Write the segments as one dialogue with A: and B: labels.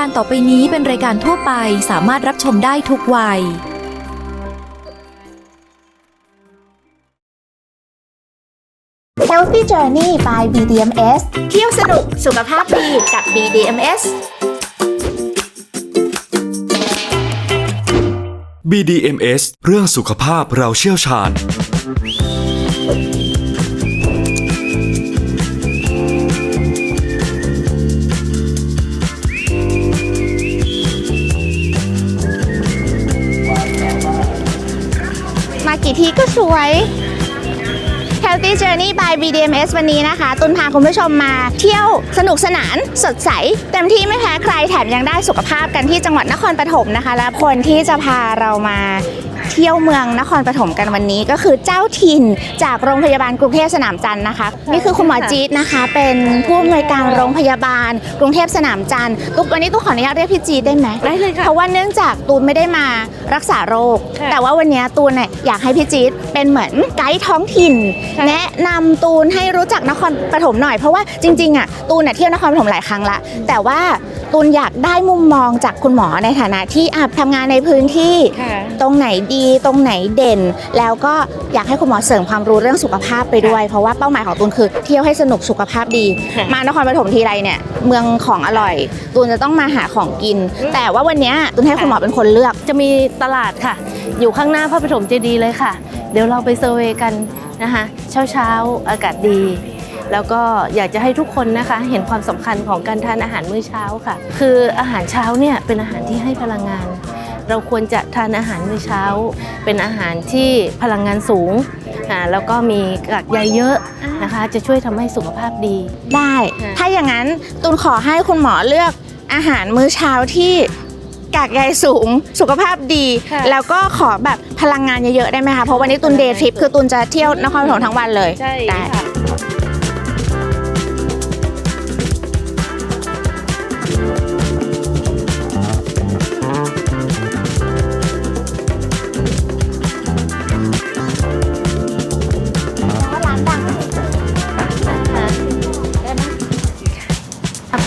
A: การต่อไปนี้เป็นรายการทั่วไปสามารถรับชมได้ทุกวัย
B: Healthy Journey by BDMS เที่ยวสนุกสุขภาพดีกับ BDMS
C: BDMS เรื่องสุขภาพเราเชี่ยวชาญ
B: มากี่ทีก็สวย Healthy Journey by BDMS วันนี้นะคะ ตุนพาคุณผู้ชมมาเที่ยวสนุกสนานสดใส เต็มที่ไม่แพ้ใครแถมยังได้สุขภาพกันที่จังหวัดนครปฐมนะคะ และคนที่จะพาเรามา เที่ยวเมืองนครปฐมกันวันนี้ก็คือเจ้าถิ่นจากโรงพยาบาลกรุงเทพสนามจันทร์นะคะ นี่คือคุณหมอจี๊ดนะคะ เป็นผู้อำนวยการโรงพยาบาล กรุงเทพสนามจันทร์ตุ๊กวันนี้ตุ๊กขออนุญาตเรียกพี่จี๊ดได้ไหม
D: ได้เลยค่ะ
B: เพราะว่าเนื่องจากตูนไม่ได้มารักษาโรค
D: ค่ะ
B: แต่ว่าวันนี้ตูนเนี่ยอยากให้พี่จี๊ดเป็นเหมือนไกด์ท้องถิ่น
D: ค่ะ
B: แนะนำตูนให้รู้จักนครปฐมหน่อยเพราะว่าจริงๆอะตูนเนี่ยเที่ยวนครปฐมหลายครั้งละแต่ว่าตูนอยากได้มุมมองจากคุณหมอในฐานะที่อะทำงานในพื้นที่
D: ค่ะ
B: ตรงไหนดีตรงไหนเด่น แล้วก็อยากให้คุณหมอเสริมความรู้เรื่องสุขภาพไปด้วย เพราะว่าเป้าหมายของตูนคือเที่ยวให้สนุกสุขภาพดี
D: ค่ะ
B: มานครปฐมทีไรเนี่ยเมืองของอร่อย ตูนจะต้องมาหาของกินแต่ว่าวันเนี้ยตูนให้คุณหมอเป็นคนเลือก
D: จะมีตลาดค่ะ อยู่ข้างหน้าพระปฐมเจดีย์เลยค่ะ เดี๋ยวเราไปเซอร์เวย์กันนะคะเช้าเช้าๆอากาศดี แล้วก็อยากจะให้ทุกคนนะคะ เห็นความสำคัญของการทานอาหารมื้อเช้าค่ะ คืออาหารเช้าเนี่ยเป็นอาหารที่ให้พลังงาน เราควรจะทานอาหารมื้อเช้า เป็นอาหารที่พลังงานสูงอ่าแล้วก็มีกากใยเยอะนะคะ จะช่วยทำให้สุขภาพดี
B: ได้
D: ค่ะ
B: ถ้าอย่างนั้นตูนขอให้คุณหมอเลือกอาหารมื้อเช้าที่กากใยสูงสุขภาพดี
D: ค่ะ
B: แล้วก็ขอแบบพลังงานเยอะๆได้ไหมคะเพราะวันนี้ตูนเดย์ทริปคือตูนจะเที่ยวนครปฐมทั้งวันเลย
D: ใช่
B: ได้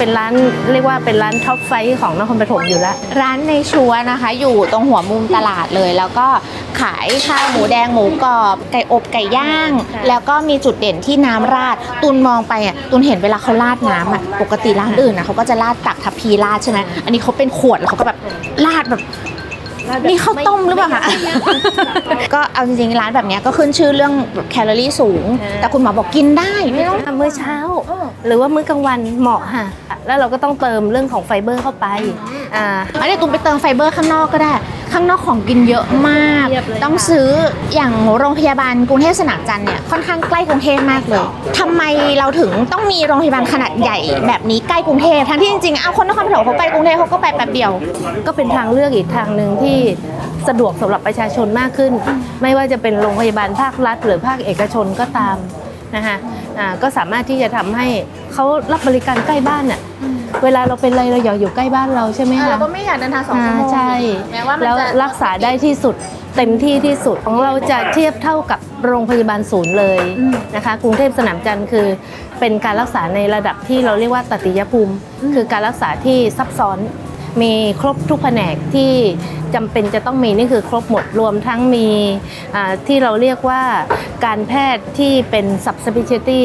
D: เป็นร้านเรียกว่าเป็นร้านท็อปไฟว์ของนครปฐมอยู่แล้ว
B: ร้านในชัวนะคะ อยู่ตรงหัวมุมตลาดเลย แล้วก็ขายข้าวหมูแดงหมูกรอบ ไก่อบไก่ย่าง
D: ค่ะ
B: แล้วก็มีจุดเด่นที่น้ำราด ตุนมองไปอะตุนเห็นเวลาเขาราดน้ำอะปกติร้านอื่นนะเขาก็จะราดตักทัพพีราดใช่ไหมอันนี้เขาเป็นขวดแล้วเขาก็แบบราดแบบ นี่ข้าวต้มหรือเปล่าคะ ก็เอาจริงๆร้านแบบเนี้ยก็ขึ้นชื่อเรื่องแบบแคลอรี่สูง
D: ค่ะ
B: แต่คุณหมอบอกกินได้ไม่ต้อง
D: มื้อเช้า หรือว่ามื้อกลางวันเหมาะค่ะ แล้วเราก็ต้องเติมเรื่องของไฟเบอร์เข้าไปอ่า
B: อันนี้ตุนไปเติมไฟเบอร์ข้างนอกก็ได้ ข้างนอกของกินเยอะมาก
D: เทียบเลย
B: ต้องซื้ออย่างโรงพยาบาลกรุงเทพสนามจันทร์เนี่ยค่อนข้างใกล้กรุงเทพมากเลยทำไมเราถึงต้องมีโรงพยาบาลขนาดใหญ่แบบนี้ใกล้กรุงเทพทั้งที่จริงๆเอาคนนครปฐมเขาไปกรุงเทพเขาก็ไปแป๊บเดียว
D: ก็เป็นทางเลือกอีกทางหนึ่งที่สะดวกสำหรับประชาชนมากขึ้น ไม่ว่าจะเป็นโรงพยาบาลภาครัฐ หรือภาคเอกชนก็ตามนะคะอ่าก็สามารถที่จะทำให้เขารับบริการใกล้บ้านน่ะ เวลาเราเป็นอะไรเราอยากอยู่ใกล้บ้านเราใช่ไหมคะ
B: เราก็ไม่อยากเดินทางสอง
D: อ่า
B: ชั่วโมง
D: ใช่
B: แม้ว่ามัน
D: แล้ว
B: จะ
D: รักษาได้ที่สุดเต็มที่ที่สุดของเราจะเทียบเท่ากับโรงพยาบาลศูนย์เลยนะคะ กรุงเทพสนามจันทร์คือ เป็นการรักษาในระดับที่เราเรียกว่าตติยภูมิ คือการรักษาที่ซับซ้อน มีครบทุกแผนกที่จำเป็นจะต้องมีนี่คือครบหมดรวมทั้งมีอ่าที่เราเรียกว่าการแพทย์ที่เป็น subspecialty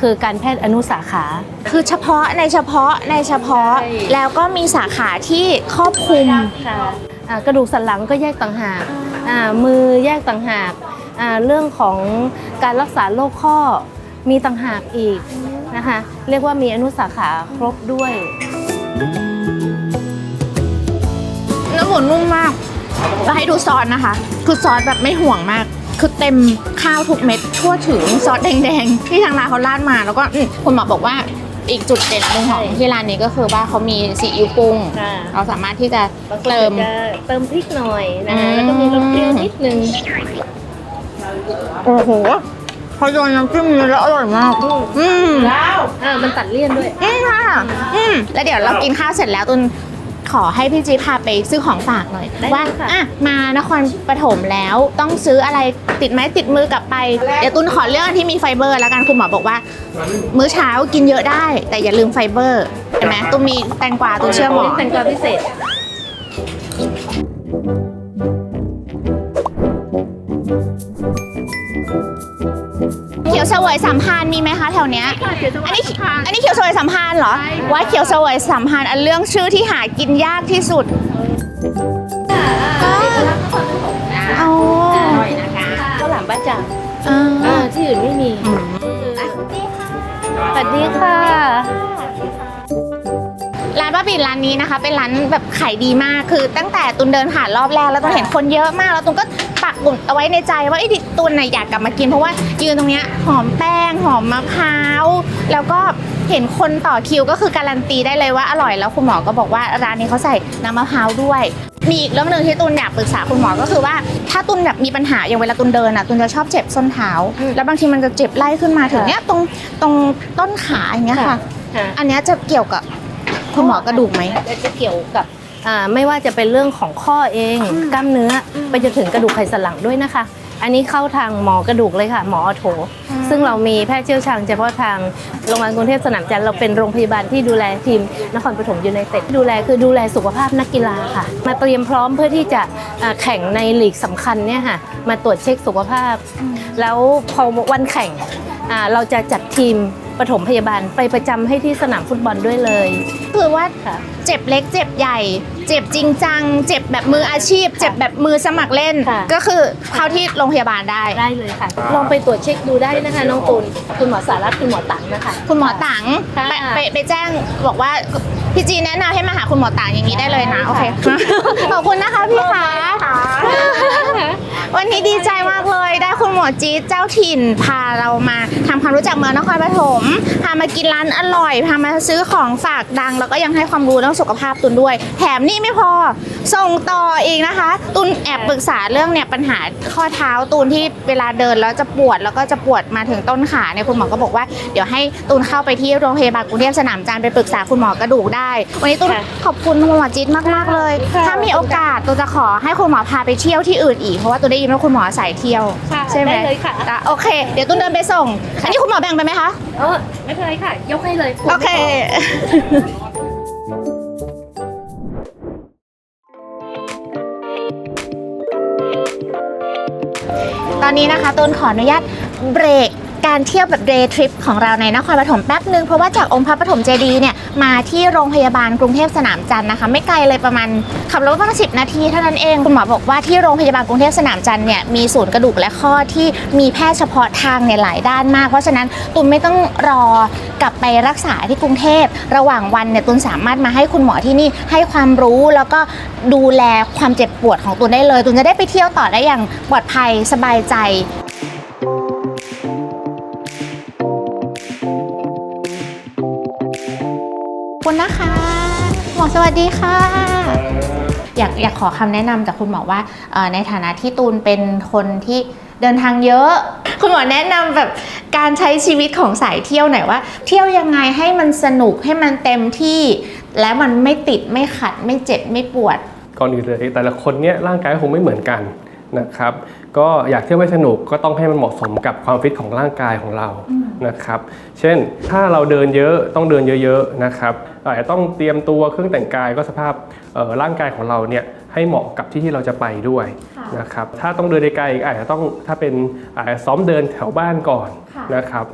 D: คือการแพทย์อนุสาขา
B: คือเฉพาะในเฉพาะในเฉพาะ
D: ใช่
B: แล้วก็มีสาขาที่ครอบคลุม
D: อ่ากระดูกสันหลังก็แยกต่างหากอ่ามือแยกต่างหากอ่าเรื่องของการรักษาโรคข้อมีต่างหากอีกนะคะ เรียกว่ามีอนุสาขาครบด้วย
B: เนื้ อหมูนุ่มมากแล้วให้ดูซอสนะคะ คือซอสแบบไม่ห่วงมาก คือเต็มข้าวทุกเม็ด ทั่วถึงซอสแดงๆ ที่ทางร้านเขาราดมาแล้วก็อืมคุณหมอบอกว่าอีกจุดเด่นหนึ่งของ
D: ใช่
B: ที่ร้านนี้ก็คือว่าเขามีซีอิ๊วปรุง
D: ค่ะ
B: เราสามารถที่จะเติม
D: จะเติมพริกหน่อยนะคะ
B: อืม
D: แล้วก็มีรสเปรี้ยวนิดนึง
B: โอ้โหพอโยนน้ำจิ้มนี้แล้วอร่อยมาก อืม
D: อ่ามันตัดเลี่ยนด้วย
B: อืมค่ะ อืม แล้วเดี๋ยวเรากินข้าวเสร็จแล้วตุน ขอให้พี่จีพาไปซื้อของฝากหน่อย
D: ได้
B: ว่า
D: เลยค่ะ
B: อะมานครปฐมแล้วต้องซื้ออะไรติดไม้ติดมือกลับไป เดี๋ยวตุนขอเรื่องที่มีไฟเบอร์ แล้วกันคุณหมอบอกว่า มื้อเช้ากินเยอะได้ แต่อย่าลืมไฟเบอร์ห็นไหมตุ้มมีแตงกวาตุ้มเชื่อหมอ
D: เป็นความพิเศษ
B: วเสวยสัมพันธ์มีไหมคะแถวเนี้ยอันนี้อันนี้เขียวเสวยสัมพันธ์เหรอว่าเขียวเสวยสัมพันธ์อันเรื่องชื่อที่หากินยากที่สุดเอา
D: ข้าวหลามบ้าจ่าง
B: อ่า
D: อ่าที่อื่นไม่มีสวัสดีค่ะ
B: ร้านป้าปิ่นร้านนี้นะคะ เป็นร้านแบบขายดีมากคือ ตั้งแต่ตุนเดินผ่านรอบแรกแล้วตุนเห็นคนเยอะมากแล้วตุนก็ปักหมุดเอาไว้ในใจว่าไอ้ดิตุนน่ะอยากกลับมากิน เพราะว่ายืนตรงเนี้ยหอมแป้งหอมมะพร้าวแล้วก็เห็นคนต่อคิวก็คือการันตีได้เลยว่าอร่อยแล้วคุณหมอก็บอกว่าร้านนี้เขาใส่น้ำมะพร้าวด้วยมีอีกเรื่องหนึ่งที่ตุนอยากปรึกษาคุณหมอก็คือว่า ถ้าตุนแบบมีปัญหาอย่างเวลาตุนเดินอะตุนจะชอบเจ็บส้นเท้า แล้วบางทีมันจะเจ็บไล่ขึ้นมาถึงเนี้ยตรงตรงต้นขาอย่างเงี้ยค่ะ
D: ค่ะ
B: อันเนี้ยจะเกี่ยวกับ คุณหมอกระดูกไหม
D: จะเกี่ยวกับอ่าไม่ว่าจะเป็นเรื่องของข้อเองกล้ามเนื้ออไปจนถึงกระดูกไขสันหลังด้วยนะคะ อันนี้เข้าทางหมอกระดูกเลยค่ะ หมออโถ ซึ่งเรามีแพทย์เชี่ยวชาญเฉพาะทางโรงพยาบาลกรุงเทพสนามจันทร์เราเป็นโรงพยาบาลที่ดูแลทีมนครปฐมยูไนเต็ดดูแลคือดูแลสุขภาพนักกีฬาค่ะ มาเตรียมพร้อมเพื่อที่จะอ่าแข่งในลีกสำคัญเนี่ยค่ะมาตรวจเช็คสุขภาพ แล้วพอวันแข่งอ่าเราจะจัดทีม ปฐมพยาบาลไปประจำให้ที่สนามฟุตบอลด้วยเลย
B: คือว่า
D: ค่ะ
B: เจ็บเล็กเจ็บใหญ่ เจ็บจริงจัง เจ็บแบบมืออาชีพ เจ็บแบบมือสมัครเล่น
D: ค่ะ
B: ก็คือเข้าที่โรงพยาบาลได้
D: ได้เลยค่ะ ลองไปตรวจเช็คดูได้นะคะ น้องตูนคุณหมอสารัตน์คุณหมอตังนะคะ
B: คุณหมอตัง
D: ค่ะ
B: ไปไปไปแจ้งบอกว่าพี่จีแนะนำให้มาหาคุณหมอตังอย่างนี้ได้เลยนะ โอเค ขอบคุณนะคะพี่ขาวันนี้ดีใจมากเลยได้คุณหมอจี๊ดเจ้าถิ่นพาเรามาทำความรู้จักเมืองนครปฐมพามากินร้านอร่อย พามาซื้อของฝากดัง แล้วก็ยังให้ความรู้เรื่องสุขภาพตุนด้วย แถมนี่ไม่พอส่งต่ออีกนะคะ ตุนแอบปรึกษาเรื่องเนี่ยปัญหาข้อเท้าตูนที่เวลาเดินแล้วจะปวดแล้วก็จะปวดมาถึงต้นขาเนี่ยคุณหมอก็บอกว่าเดี๋ยวให้ตูนเข้าไปที่โรงพยาบาลกรุงเทพสนามจันทร์ไปปรึกษาคุณหมอกระดูกได้ วันนี้ตูน
D: ค่ะ
B: ขอบคุณคุณหมอจิ๊ดมากๆเลย
D: ค่ะ
B: ถ้ามีโอกาสตูนจะขอให้คุณหมอพาไปเที่ยวที่อื่นอีกเพราะว่าตูนได้ยินว่าคุณหมอสายเที่ยว
D: ค่ะ
B: ใช่ไหม
D: ได้เลยค่ะ
B: อ่โอเค เดี๋ยวตูนเดินไปส่ง อันนี้คุณหมอแบ่งไปไหมคะ
D: เออไม่เป็นไรค่ะ ยกให้เลย
B: โอเค อนนี้นะคะตูนขออนุญาตเบรก การเที่ยวแบบเดย์ทริปของเราในนครปฐมแป๊บนึง เพราะว่าจากองค์พระปฐมเจดีย์เนี่ยมาที่โรงพยาบาลกรุงเทพสนามจันทร์นะคะ ไม่ไกลเลยประมาณขับรถประมาณสินาทีเท่านั้นเองคุณหมอบอกว่าที่โรงพยาบาลกรุงเทพสนามจันทร์เนี่ยมีศูนย์กระดูกและข้อที่มีแพทย์เฉพาะทางเนี่ยหลายด้านมาก เพราะฉะนั้นตูนไม่ต้องรอกลับไปรักษาที่กรุงเทพระหว่างวันเนี่ยตูนสามารถมาให้คุณหมอที่นี่ให้ความรู้แล้วก็ดูแลความเจ็บปวดของตูนได้เลยตูนจะได้ไปเที่ยวต่อได้อย่างปลอดภัยสบายใจ คุณนะคะหมอสวัสดีค่ะ อยากอยากขอคำแนะนำจากคุณหมอว่าเอ่อในฐานะที่ตูนเป็นคนที่เดินทางเยอะ คุณหมอแนะนำแบบการใช้ชีวิตของสายเที่ยวหน่อยว่า เที่ยวยังไงให้มันสนุกให้มันเต็มที่ และมันไม่ติดไม่ขัดไม่เจ็บไม่ปวด
E: ก่อนอื่นเลยแต่ละคนเนี่ยร่างกายคงไม่เหมือนกันนะครับ ก็อยากเที่ยวให้สนุกก็ต้องให้มันเหมาะสมกับความฟิตของร่างกายของเรานะครับ เช่นถ้าเราเดินเยอะต้องเดินเยอะๆนะครับอาจจะต้องเตรียมตัวเครื่องแต่งกายก็สภาพเอ่อร่างกายของเราเนี่ย ให้เหมาะกับที่ที่เราจะไปด้วยนะครับถ้าต้องเดินไกลๆอาจจะต้องถ้าเป็นอาจจะซ้อมเดินแถวบ้านก่อน
B: ค่ะ
E: นะครับ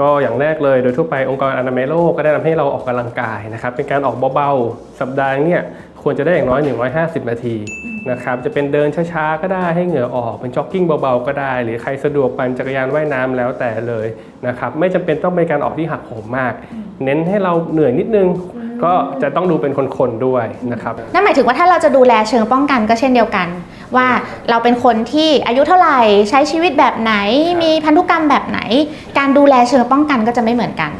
E: ก็อย่างแรกเลยโดยทั่วไปองค์การอนามัยโลกก็แนะนำให้เราออกกำลังกายนะครับเป็นการออกเบาๆ สัปดาห์เนี่ยควรจะได้อย่างน้อย 150 นาทีนะครับจะเป็นเดินช้าๆ ก็ได้ให้เหงื่อออกเป็นจ็อกกิ้งเบาๆ ก็ได้ หรือใครสะดวกปั่นจักรยานว่ายน้ำแล้วแต่เลยนะครับไม่จำเป็นต้องเป็นการออกที่หักโหมมาก เน้นให้เราเหนื่อยนิดนึง ก็จะต้องดูเป็นคนๆด้วยนะครับ
B: นั่นหมายถึงว่าถ้าเราจะดูแลเชิงป้องกันก็เช่นเดียวกัน ว่าเราเป็นคนที่อายุเท่าไหร่ใช้ชีวิตแบบไหน มีพันธุกรรมแบบไหน การดูแลเชิงป้องกันก็จะไม่เหมือนกัน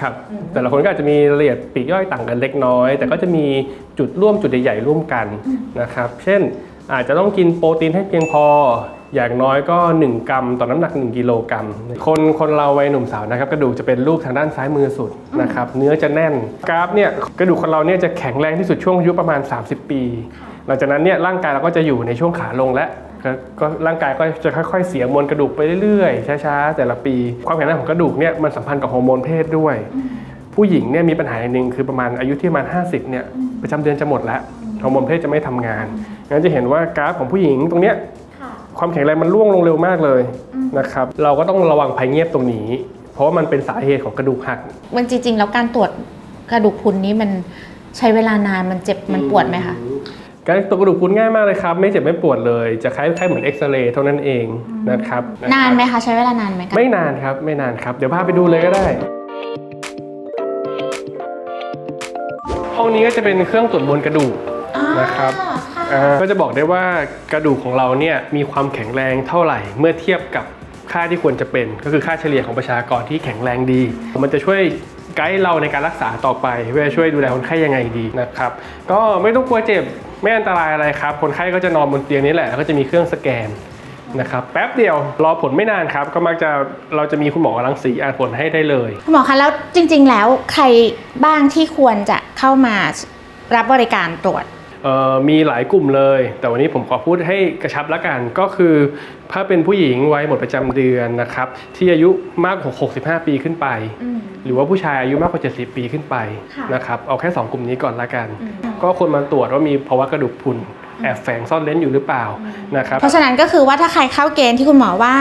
E: ครับแต่ละคนก็อาจจะมีรายละเอียดปลีกย่อยต่างกันเล็กน้อย แต่ก็จะมีจุดร่วมจุดใหญ่ๆร่วมกันนะครับ เช่นอาจจะต้องกินโปรตีนให้เพียงพอ อย่างน้อยก็ 1 กรัมต่อน้ำหนัก 1 กิโลกรัม คนคนเราวัยหนุ่มสาวนะครับกระดูกจะเป็นรูปทางด้านซ้ายมือสุดนะครับเนื้อจะแน่นกราฟเนี่ยกระดูกคนเราเนี่ยจะแข็งแรงที่สุดช่วงอายุประมาณ 30 ปี หลังจากนั้นเนี่ยร่างกายเราก็จะอยู่ในช่วงขาลงและก็ก็ร่างกายก็จะค่อยๆ เสียมวลกระดูกไปเรื่อยๆช้าๆแต่ละปี ความแข็งแรงของกระดูกเนี่ยมันสัมพันธ์กับฮอร์โมนเพศด้วย ผู้ผู้หญิงเนี่ยมีปัญหาอย่างหนึ่งคือประมาณอายุที่ประมาณ 50เนี่ยประจำเดือนจะหมดแล้วฮอร์โมนเพศจะไม่ทำงานงั้นจะเห็นว่ากราฟของผู้หญิงตรงเนี้ย ความแข็งแรงมันร่วงลงเร็วมากเลยนะครับ เราก็ต้องระวังภัยเงียบตรงนี้ เพราะว่ามันเป็นสาเหตุของกระดูกหัก
B: มันจริง ๆ แล้วการตรวจกระดูกพรุนนี้มันใช้เวลานานมันเจ็บมันปวดไหมคะ
E: การตรวจกระดูกพรุนง่ายมากเลยครับ ไม่เจ็บไม่ปวดเลย จะคล้ายๆเหมือนเอ็กซเรย์เท่านั้นเองนะครับ
B: นานไหมคะใช้เวลานานไหมคะ
E: ไม่นานครับไม่นานครับเดี๋ยวพาไปดูเลยก็ได้ห้องนี้ก็จะเป็นเครื่องตรวจมวลกระดูกนะครับอ่า ก็จะบอกได้ว่ากระดูกของเราเนี่ยมีความแข็งแรงเท่าไหร่ เมื่อเทียบกับค่าที่ควรจะเป็น ก็คือค่าเฉลี่ยของประชากรที่แข็งแรงดี มันจะช่วยไกด์เราในการรักษาต่อไปเพื่อช่วยดูแลคนไข้ยังไงดีนะครับก็ไม่ต้องกลัวเจ็บไม่อันตรายอะไรครับ คนไข้ก็จะนอนบนเตียงนี้แหละแล้วก็จะมีเครื่องสแกนนะครับแป๊บเดียวรอผลไม่นานครับ ก็มักจะเราจะมีคุณหมอรังสีอ่านผลให้ได้เลย
B: คุณหมอคะแล้วจริง ๆ แล้วใครบ้างที่ควรจะเข้ามารับบริการตรวจ
E: มีหลายกลุ่มเลย แต่วันนี้ผมขอพูดให้กระชับละกัน ก็คือถ้าเป็นผู้หญิงวัยหมดประจำเดือนนะครับ ที่อายุมากกว่า65 ปีขึ้นไป หรือว่าผู้ชายอายุมากกว่า 70 ปีขึ้นไป
B: ค่ะ
E: นะครับ เอาแค่ 2 กลุ่มนี้ก่อนละกัน ก็ควรมาตรวจว่ามีภาวะกระดูกพรุน แอบแฝงซ่อนเร้นอยู่หรือเปล่านะครับ
B: เพราะฉะนั้นก็คือว่าถ้าใครเข้าเกณฑ์ที่คุณหมอว่า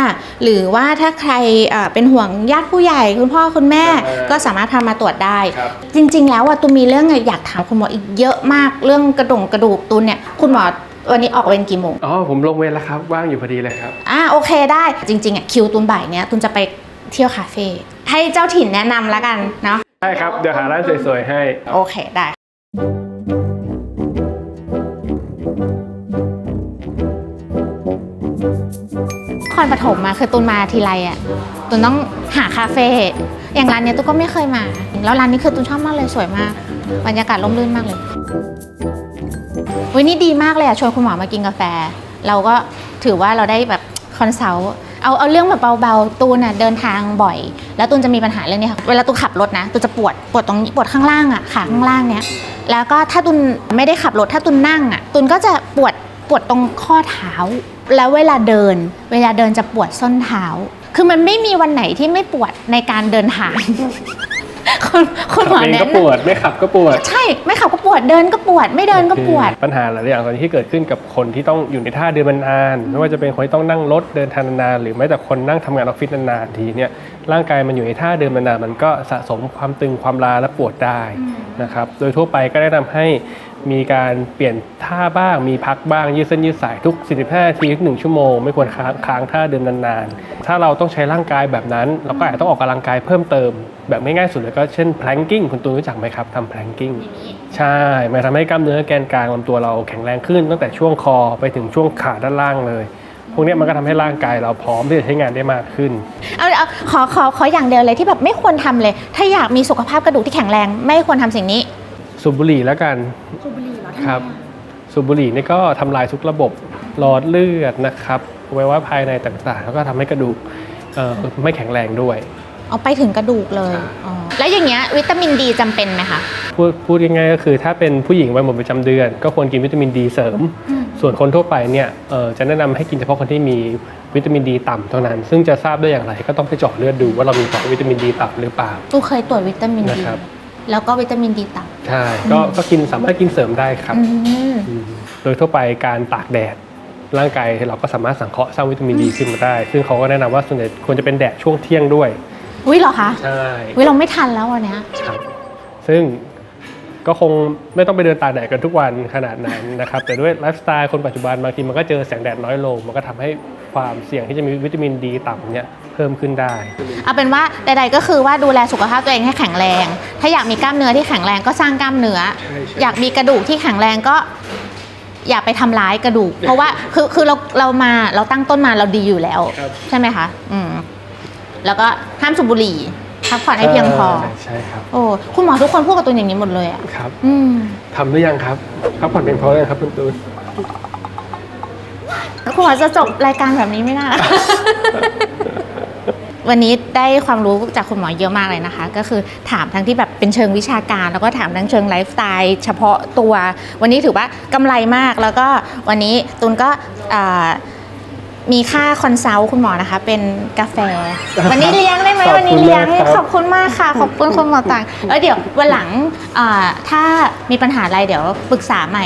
B: หรือว่าถ้าใครเอ่อเป็นห่วงญาติผู้ใหญ่คุณพ่อคุณแม่
E: เออ
B: ก็สามารถพามาตรวจได้
E: ครับ
B: จริง ๆ แล้วอะตูมีเรื่องอยากถามคุณหมออีกเยอะมากเรื่องกระดงกระดูกตูนเนี่ยคุณหมอวันนี้ออกเวรกี่โมง
E: อ๋อ ผมลงเวรแล้วครับ ว่างอยู่พอดีเลยครับ
B: อ่า โอเคได้ จริงๆอะคิวตูนบ่ายเนี้ยตูนจะไปเที่ยวคาเฟ่ ให้เจ้าถิ่นแนะนำแล้วกันเนาะ
E: ใช่ครับ เดี๋ยวหาร้านสวยๆให้
B: โอเคได้ คอนปฐมมาคือตูนมาทีไรอะตูนต้องหาคาเฟ่อย่างร้านเนี้ยตูนก็ไม่เคยมาแล้วร้านนี้คือตูนชอบมากเลยสวยมาก บรรยากาศร่มรื่นมากเลยวันนี้ดีมากเลยอะชวนคุณหมอมากินกาแฟ เราก็ถือว่าเราได้แบบคอนซัลท์เอาเอาเรื่องแบบเบาๆ ตูนอะเดินทางบ่อย แล้วตูนจะมีปัญหาเรื่องนี้ค่ะเวลาตูนขับรถนะตูนจะปวดปวดตรงนี้ปวดข้างล่างอะขาข้างล่างเนี้ยแล้วก็ถ้าตูนไม่ได้ขับรถถ้าตูนนั่งอะตูนก็จะปวดปวดตรงข้อเท้า แล้วเวลาเดิน เวลาเดินจะปวดส้นเท้า คือมันไม่มีวันไหนที่ไม่ปวดในการเดินทางคุณคุณหมอ
E: เอง
B: แนะ
E: ก็
B: นำ
E: ปวดไม่ขับก็ปวด
B: ใช่ไม่ขับก็ปวดเดินก็ปวด ไม่เดินก็ปวด
E: ปัญหาหลายอย่างตอนนี้ที่เกิดขึ้นกับคนที่ต้องอยู่ในท่าเดินนานๆไม่ว่าจะเป็นคนที่ต้องนั่งรถเดินทางนานๆหรือแม้แต่คนนั่งทำงานออฟฟิศนานๆทีเนี่ยร่างกายมันอยู่ในท่าเดินนานๆมันก็สะสมความตึงความล้าและปวดได้นะครับโดยทั่วไปก็แนะนำให้ มีการเปลี่ยนท่าบ้าง มีพักบ้าง ยืดเส้นยืดสายทุก 45 นาทีทุกหนึ่งชั่วโมง ไม่ควรค้างค้างท่าเดินนานๆ ถ้าเราต้องใช้ร่างกายแบบนั้น เราก็อาจจะต้องออกกำลังกายเพิ่มเติม แบบไม่ง่ายสุดเลยก็เช่น planking คุณตูนรู้จักไหมครับทำ planking ใช่ มันทำให้กล้ามเนื้อแกนกลางลำตัวเราแข็งแรงขึ้น ตั้งแต่ช่วงคอไปถึงช่วงขาด้านล่างเลย พวกเนี้ยมันก็ทำให้ร่างกายเราพร้อมที่จะใช้งานได้มากขึ้น
B: เอาเอาขอขอขออย่างเดียวเลยที่แบบไม่ควรทำเลย ถ้าอยากมีสุขภาพกระดูกที่แข็งแรง ไม่ควรทำสิ่งนี้
E: สูบบุหรี่แล้วกัน
B: สูบบุหรี่เหรอ
E: ครับ สูบบุหรี่นี่ก็ทำลายทุกระบบหลอดเลือดนะครับอวัยวะภายในต่างๆ แล้วก็ทำให้กระดูกเอ่อไม่แข็งแรงด้วย
B: เอาไปถึงกระดูกเลยอ๋อแล้วอย่างเงี้ยวิตามินดีจำเป็นไหมคะ
E: พูดพูดง่ายๆก็คือถ้าเป็นผู้หญิงวัยหมดประจำเดือน ก็ควรกินวิตามินดีเสริมส่วนคนทั่วไปเนี่ยเอ่อจะแนะนำให้กินเฉพาะคนที่มีวิตามินดีต่ำเท่านั้น ซึ่งจะทราบได้อย่างไรก็ต้องไปเจาะเลือดดูว่าเรามีต่อวิตามินดีต่ำหรือเปล่า
B: ตูเคยตรวจวิตามินดี
E: นะครับ
B: แล้วก็วิตามินดีต่
E: ใช่ก็ก็กินสามารถกินเสริมได้ครับำ
B: อืม
E: อืม โดยทั่วไปการตากแดดร่างกายเราก็สามารถสังเคราะห์สร้างวิตามินดีขึ้นมาได้ ซึ่งเขาก็แนะนำว่าส่วนใหญ่ควรจะเป็นแดดช่วงเที่ยงด้วย
B: วิเหรอคะ
E: ใช่
B: วิเราไม่ทันแล้ววันเนี้ย
E: ครับซึ่ง ก็คงไม่ต้องไปเดินตากแดดกันทุกวันขนาดนั้นนะครับแต่ด้วยไลฟ์สไตล์คนปัจจุบันบางทีมันก็เจอแสงแดดน้อยลง มันก็ทำให้ความเสี่ยงที่จะมีวิตามินดีต่ำเนี่ยเพิ่มขึ้นได้
B: เอาเป็นว่าใด ๆ ก็คือว่าดูแลสุขภาพตัวเองให้แข็งแรง ถ้าอยากมีกล้ามเนื้อที่แข็งแรงก็สร้างกล้ามเนื้อ
E: ใช่ใช่
B: อยากมีกระดูกที่แข็งแรงก็อย่าไปทำร้ายกระดูก เพราะว่าคือคือเราเรามาเราตั้งต้นมาเราดีอยู่แล้ว
E: ครับ
B: ใช่ไหมคะ อืม แล้วก็ห้ามสูบบุหรี่ พักผ่อนให้เพียงพอ
E: ใช่ครับ
B: โอ้ คุณหมอทุกคนพูดกับตูนอย่างนี้หมดเลยอะ
E: ครับ
B: อืม
E: ทำหรือยังครับ พักผ่อนเพียงพอเลยงครับคุณตูน
B: แล้วคุณหมอจะจบรายการแบบนี้ไม่ได้วันนี้ได้ความรู้จากคุณหมอเยอะมากเลยนะคะ ก็คือถามทั้งที่แบบเป็นเชิงวิชาการ แล้วก็ถามทั้งเชิงไลฟ์สไตล์เฉพาะตัว วันนี้ถือว่ากำไรมากแล้วก็วันนี้ตูนก็อ่า มีค่าคอนซัลท์คุณหมอนะคะ เป็นกาแฟ วันนี้เลี้ยงได้ไหม
E: ขอบคุณ
B: วันนี้เลี้ยง
E: มากครับ
B: ขอบคุณมากค่ะ ขอบคุณคุณหมอต่างเออเดี๋ยววันหลังอ่าถ้ามีปัญหาอะไรเดี๋ยวปรึกษาใหม่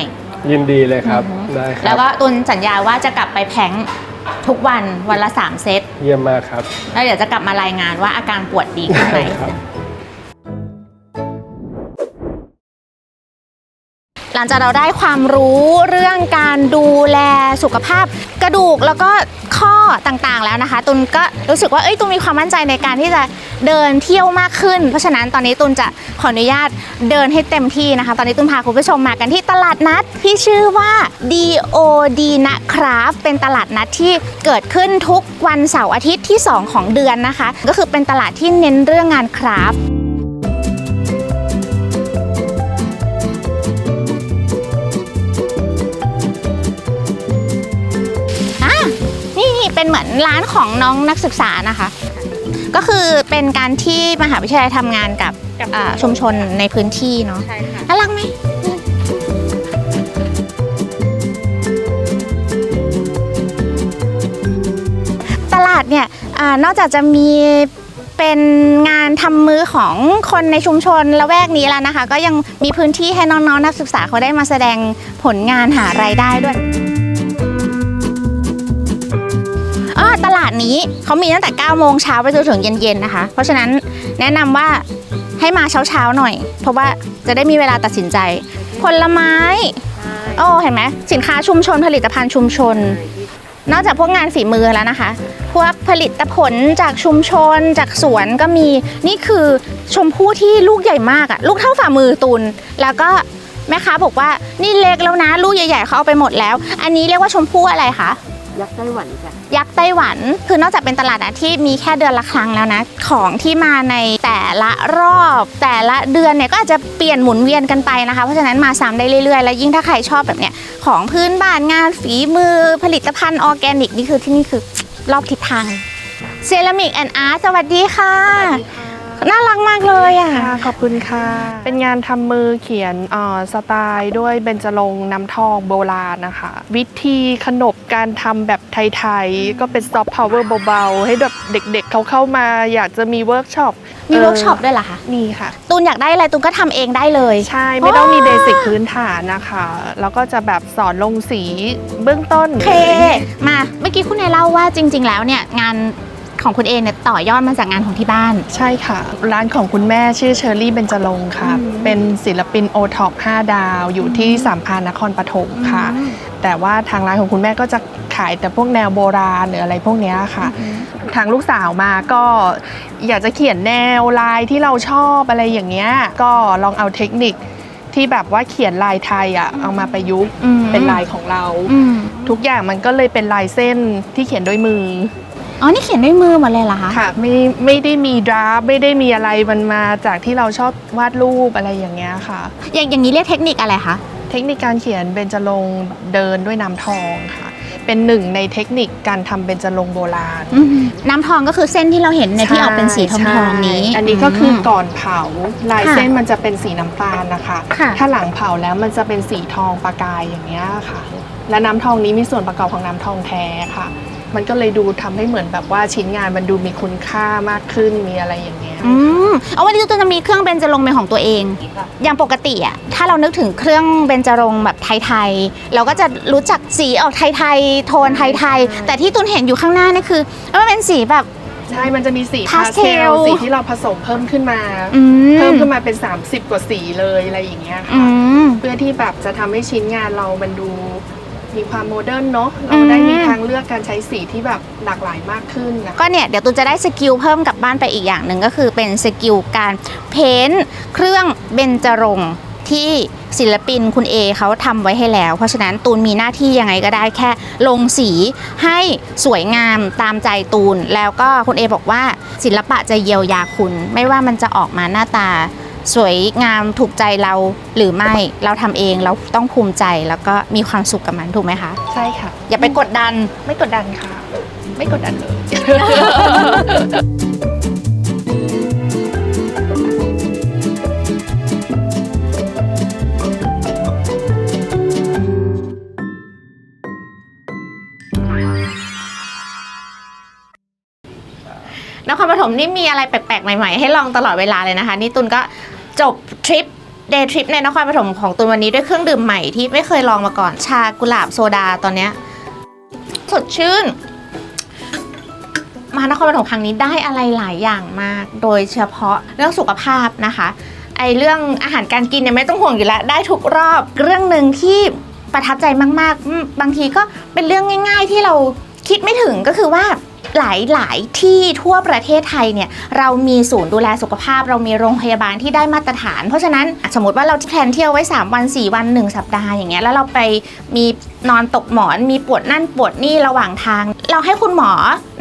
E: ยินดีเลยครับ ได้ค
B: แล้
E: รั
B: ว
E: บ
B: ก็ตุนสัญญาว่าจะกลับไปแพลงทุกวันวันละ 3 เซต
E: เยี่ยมมากครับ
B: แล้วเดี๋ยวจะกลับมารายงานว่าอาการปวดดีขึ้นไหม
E: ครับ
B: หลังจากเราได้ความรู้เรื่องการดูแลสุขภาพ กระดูกแล้วก็ข้อต่างๆแล้วนะคะ ตุนก็รู้สึกว่าเอ้ยตุนมีความมั่นใจในการที่จะเดินเที่ยวมากขึ้น เพราะฉะนั้นตอนนี้ตุนจะขออนุญาตเดินให้เต็มที่นะคะ ตอนนี้ตุนพาคุณผู้ชมมากันที่ตลาดนัดที่ชื่อว่า DOD นะครับเป็นตลาดนัดที่เกิดขึ้นทุกวันเสาร์อาทิตย์ที่ 2 ของเดือนนะคะ ก็คือเป็นตลาดที่เน้นเรื่องงานคราฟต์ เป็นเหมือนร้านของน้องนักศึกษานะคะ ก็คือเป็นการที่มหาวิทยาลัยทำงานกับอ่าชุมชนในพื้นที่เนาะ
D: ใช่ค่ะ
B: น่ารักไหม ตลาดเนี่ยอานอกจากจะมีเป็นงานทำมือของคนในชุมชนละแวกนี้แล้วนะคะ ก็ยังมีพื้นที่ให้น้องๆนักศึกษาเขาได้มาแสดงผลงานหารายได้ด้วย ดนี้เขามีตั้งแต่9โมงเช้าไปจนถึงเย็นๆนะคะ เพราะฉะนั้นแนะนำว่าให้มาเช้าๆหน่อย เพราะว่าจะได้มีเวลาตัดสินใจ ผลไม้ โอ้เห็นไหมสินค้าชุมชนผลิตภัณฑ์ชุมชน นอกจากพวกงานฝีมือแล้วนะคะ พวกผลิตผลจากชุมชนจากสวนก็มีนี่คือชมพู่ที่ลูกใหญ่มากอะลูกเท่าฝ่ามือตุนแล้วก็แม่ค้าบอกว่านี่เล็กแล้วนะ ลูกใหญ่ๆเขาเอาไปหมดแล้ว อันนี้เรียกว่าชมพู่อะไรคะ
D: ยักษ์ไต้หวันจ้ะ
B: ยักษ์ไต้หวัน คือนอกจากเป็นตลาดนะที่มีแค่เดือนละครั้งแล้วนะ ของที่มาในแต่ละรอบ แต่ละเดือนเนี่ยก็อาจจะเปลี่ยนหมุนเวียนกันไปนะคะ เพราะฉะนั้นมาซ้ำได้เรื่อยๆ แล้วยิ่งถ้าใครชอบแบบเนี้ย ของพื้นบ้านงานฝีมือผลิตภัณฑ์ออร์แกนิกนี่คือที่นี่คือรอบทิศทางเซรามิกแอนด์อาร์ตสวัสดีค่ะ น่ารักมากเลยอะ
F: ค่ะขอบคุณค่ะ เป็นงานทำมือเขียนเอ่อสไตล์ด้วยเบญจรงค์น้ำทองโบราณนะคะ วิธีขนบการทำแบบไทยๆ ก็เป็นซอฟต์พาวเวอร์เบาๆ ให้แบบเด็กๆเขาเข้ามาอยากจะมีเวิร์กช็อป
B: มีเวิร์กช็อปด้วยเหรอคะ
F: มีค่ะ
B: ตูนอยากได้อะไรตูนก็ทำเองได้เลย
F: ใช่ไม่ต้องมีเบสิกพื้นฐานนะคะ แล้วก็จะแบบสอนลงสีเบื้องต้น
B: โอเค มา เมื่อกี้คุณเอเล่าว่าจริง ๆ แล้วเนี่ยงาน ของคุณเอเนี่ยต่อยอดมาจากงานของที่บ้าน
F: ใช่ค่ะ ร้านของคุณแม่ชื่อเชอรี่เบญจรงค์ค่ะ เป็นศิลปินโอท็อป5ดาว อยู่ที่สามพรานนครปฐมค่ะ แต่ว่าทางร้านของคุณแม่ก็จะขายแต่พวกแนวโบราณหรืออะไรพวกเนี้ยค่ะ ทางลูกสาวมาก็อยากจะเขียนแนวลายที่เราชอบอะไรอย่างเงี้ยก็ลองเอาเทคนิคที่แบบว่าเขียนลายไทยอะเอามาประยุกต์
B: อืม
F: เป็นลายของเรา
B: อืม
F: ทุกอย่างมันก็เลยเป็นลายเส้นที่เขียนด้วยมือ
B: อ๋อ นี่เขียนด้วยมือหมดเลยเหรอคะ
F: ค่ะไม่ไม่ได้มีดราฟต์ไม่ได้มีอะไรมันมาจากที่เราชอบวาดรูปอะไรอย่างเงี้ยค่ะ
B: อย่างอย่างนี้เรียกเทคนิคอะไรคะ
F: เทคนิคการเขียนเบญจรงค์เดินด้วยน้ำทองค่ะ เป็นหนึ่งในเทคนิคการทำเบญจรงค์โบราณ
B: น้ำทองก็คือเส้นที่เราเห็นในที่ออกเป็นสีทองทองๆนี้
F: ใช่อันนี้ก็คือก่อนเผาลาย
B: ค่ะ
F: เส้นมันจะเป็นสีน้ำตาลนะคะ
B: ค่ะ
F: ถ้าหลังเผาแล้วมันจะเป็นสีทองประกายอย่างเงี้ยค่ะ และน้ำทองนี้มีส่วนประกอบของน้ำทองแท้ค่ะ มันก็เลยดูทำให้เหมือนแบบว่าชิ้นงานมันดูมีคุณค่ามากขึ้นมีอะไรอย่างเงี้ย
B: อืมเอาวันนี้ตูนจะมีเครื่องเบญจรงค์เป็นของตัวเอง อย่างปกติอะถ้าเรานึกถึงเครื่องเบญจรงค์แบบไทยๆเราก็จะรู้จักสีออกไทยๆโทนไทยๆแต่ที่ตูนเห็นอยู่ข้างหน้านี่คือมันเป็นสีแบบ
F: ใช่ มันจะมีสี
B: พา
F: พา
B: ส
F: ส
B: เท
F: เท
B: ล
F: ลสีที่เราผสมเพิ่มขึ้นมา
B: อืม
F: เพิ่มขึ้นมาเป็น 30 กว่าสีเลยอะไรอย่างเงี้ย
B: อื
F: ค่ะ
B: ม
F: เพื่อที่แบบจะทำให้ชิ้นงานเรามันดู มีความโมเดิร์นเนาะเราได้มีทางเลือกการใช้สีที่แบบหลากหลายมากขึ้นนะ
B: ก็เนี่ย เดี๋ยวตูนจะได้สกิลเพิ่มกลับบ้านไปอีกอย่างหนึ่งก็คือเป็นสกิลการเพ้นท์เครื่องเบญจรงค์ที่ศิลปินคุณเอเขาทำไว้ให้แล้ว เพราะฉะนั้นตูนมีหน้าที่ยังไงก็ได้แค่ลงสีให้สวยงามตามใจตูน แล้วก็คุณเอบอกว่าศิลปะจะเยียวยาคุณ ไม่ว่ามันจะออกมาหน้าตา สวยงามถูกใจเราหรือไม่เราทำเองเราต้องภูมิใจแล้วก็มีความสุขกับมันถูกไหมคะ
F: ใช่ค่ะ
B: อย่าไปกดดัน
F: ไม่กดดันค่ะ ไม่กดดันเลย
B: อปฐมนี่มีอะไรแปลกๆ ใหม่ๆ ให้ลองตลอดเวลาเลยนะคะ นี่ตุนก็ จบทริปเดย์ทริปในนครปฐมของตุนวันนี้ด้วยเครื่องดื่มใหม่ที่ไม่เคยลองมาก่อนชากุหลาบโซดาตอนเนี้ยสดชื่น มานครปฐมครั้งนี้ได้อะไรหลายอย่างมาก โดยเฉพาะเรื่องสุขภาพนะคะ ไอเรื่องอาหารการกินเนี่ยไม่ต้องห่วงอยู่แล้ว ได้ทุกรอบเรื่องหนึ่งที่ประทับใจมาก ๆ บางทีก็เป็นเรื่องง่าย ๆ ที่เราคิดไม่ถึงก็คือว่า หลายหลายๆที่ทั่วประเทศไทยเนี่ยเรามีศูนย์ดูแลสุขภาพ เรามีโรงพยาบาลที่ได้มาตรฐาน เพราะฉะนั้นสมมติว่าเราแพลนเที่ยวไว้ 3 วัน 4 วัน 1 สัปดาห์อย่างเงี้ยแล้วเราไปมีนอนตกหมอนมีปวดนั่นปวดนี่ระหว่างทาง เราให้คุณหมอ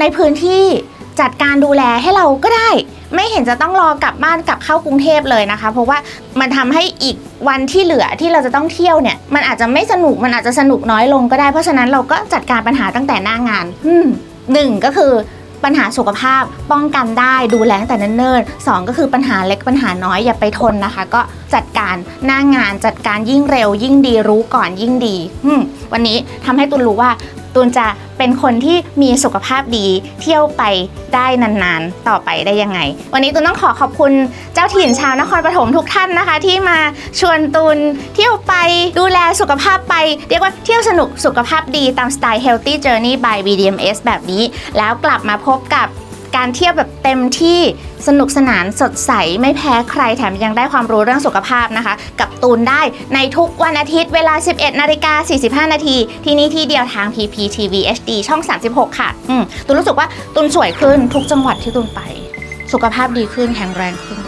B: ในพื้นที่จัดการดูแลให้เราก็ได้ ไม่เห็นจะต้องรอกลับบ้านกลับเข้ากรุงเทพเลยนะคะ เพราะว่ามันทำให้อีกวันที่เหลือที่เราจะต้องเที่ยวเนี่ย มันอาจจะไม่สนุกมันอาจจะสนุกน้อยลงก็ได้เพราะฉะนั้นเราก็จัดการปัญหาตั้งแต่หน้างาน อืม หนึ่งก็คือปัญหาสุขภาพป้องกันได้ดูแลตั้งแต่เนิ่นๆสองก็คือปัญหาเล็กปัญหาน้อยอย่าไปทนนะคะ ก็จัดการหน้างานจัดการยิ่งเร็ว ยิ่งดีรู้ก่อนยิ่งดี วันนี้ทำให้ตุลรู้ว่า ตูนจะเป็นคนที่มีสุขภาพดีเที่ยวไปได้นานๆ ต่อไปได้ยังไง วันนี้ตูนต้องขอขอบคุณเจ้าถิ่นชาวนครปฐมทุกท่านนะคะ ที่มาชวนตูนเที่ยวไปดูแลสุขภาพไป เรียกว่าเที่ยวสนุกสุขภาพดีตามสไตล์ Healthy Journey by BDMS แบบนี้ แล้วกลับมาพบกับ การเที่ยวแบบเต็มที่สนุกสนานสดใส ไม่แพ้ใครแถมยังได้ความรู้เรื่องสุขภาพนะคะ กับตูนได้ในทุกวันอาทิตย์เวลา 11นาฬิกา45 นาที ที่นี่ที่เดียวทาง PPTV HD ช่อง 36 ค่ะอืมตูนรู้สึกว่าตูนสวยขึ้นทุกจังหวัดที่ตูนไป สุขภาพดีขึ้นแข็งแรงขึ้น